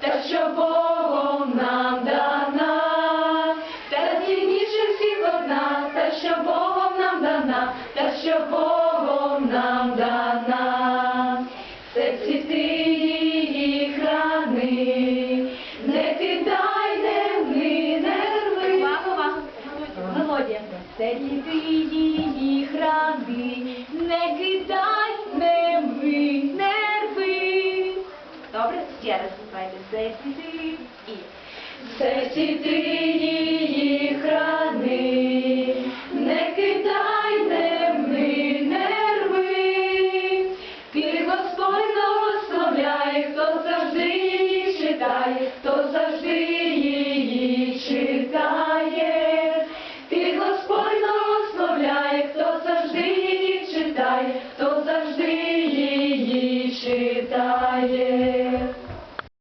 та що Богом нам дана, та розсільніше всіх одна, та що Богом нам дана, та що Богом нам дана, це ти її храни, не кидай не вни, не рви. Мелодія, це ти її. Ще раз давайте. Це діти і. В серці ти її храни, не кидай, не рви. Ти Господь благословляє, хто завжди її читає, хто завжди її читає. Ти Господь благословляє, хто завжди її читає, хто завжди її читає.